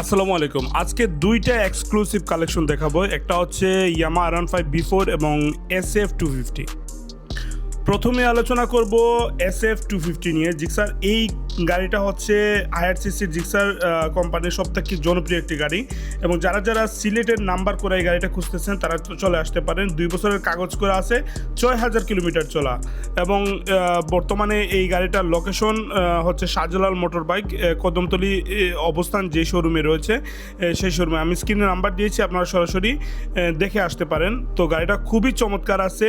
আসসালামু আলাইকুম। আজকে দুইটা এক্সক্লুসিভ কালেকশন দেখাবো। একটা হচ্ছে Yamaha R one five B four এবং এস এফ টু ফিফটি প্রথমে আলোচনা করব এস এফ টু ফিফটি নিয়ে। জিক্সার, এই গাড়িটা হচ্ছে আইআরসিসির জিক্সার কোম্পানির সবথেকে জনপ্রিয় একটি গাড়ি। এবং যারা যারা সিলেটের নাম্বার করে এই গাড়িটা খুঁজতেছেন, তারা চলে আসতে পারেন। দুই বছরের কাগজ করে আছে, ছয় হাজার কিলোমিটার চলা। এবং বর্তমানে এই গাড়িটার লোকেশন হচ্ছে শাহজালাল মোটর বাইক কদমতলি অবস্থান যে শোরুমে রয়েছে সেই শোরুমে আমি স্ক্রিনে নাম্বার দিয়েছি, আপনারা সরাসরি দেখে আসতে পারেন। তো গাড়িটা খুবই চমৎকার আছে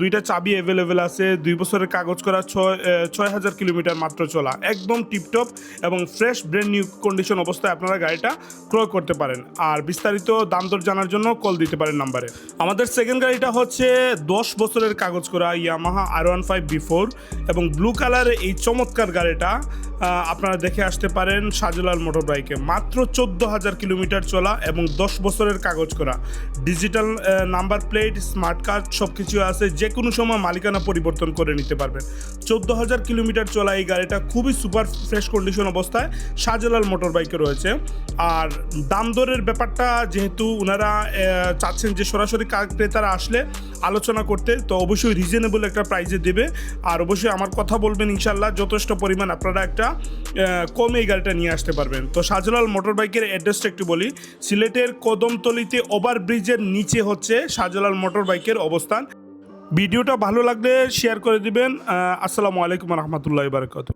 দুইটা চাবি অ্যাভেলেবেল আছে, দুই বছরের কাগজ করা, ছয় ছয় হাজার কিলোমিটার মাত্র চলা। একদম টিপটপ এবং ফ্রেশ ব্র্যান্ড নিউ কন্ডিশন অবস্থায় আপনারা গাড়িটা ক্রয় করতে পারেন। আর বিস্তারিত দাম দর জানার জন্য কল দিতে পারেন নাম্বারে আমাদের সেকেন্ড গাড়িটা হচ্ছে দশ বছরের কাগজ করা Yamaha R one five B four এবং ব্লু কালারের এই চমৎকার গাড়িটা আপনারা দেখে আসতে পারেন শাহজালাল মোটর বাইকে মাত্র চোদ্দ হাজার কিলোমিটার চলা এবং দশ বছরের কাগজ করা। Digital number plate smart card সব কিছু আছে। যে কোনো সময় মালিকানা পরিবর্তন করে নিতে পারবেন। চোদ্দ হাজার কিলোমিটার চলা এই গাড়িটা খুবই সুপার ফ্রেশ কন্ডিশন অবস্থায় শাহজালাল মোটর বাইকে রয়েছে। আর দাম দরের ব্যাপারটা যেহেতু ওনারা চাচ্ছেন যে সরাসরি ক্রেতারা আসলে আলোচনা করতে, তো অবশ্যই রিজনেবল একটা প্রাইজে দেবে। আর অবশ্যই আমার কথা বলবেন ইনশাল্লাহ যথেষ্ট পরিমাণ আপনারা একটা কমে এই গাড়িটা নিয়ে আসতে পারবেন। তো শাহজালাল মোটর বাইকের অ্যাড্রেসটা একটু বলি। সিলেটের কদমতলিতে ওভারব্রিজের নিচে হচ্ছে শাহজালাল মোটর বাইকের অবস্থান। ভিডিওটা ভালো লাগলে শেয়ার করে দিবেন। আসসালামু আলাইকুম রহমতুল্লাহ বারকাত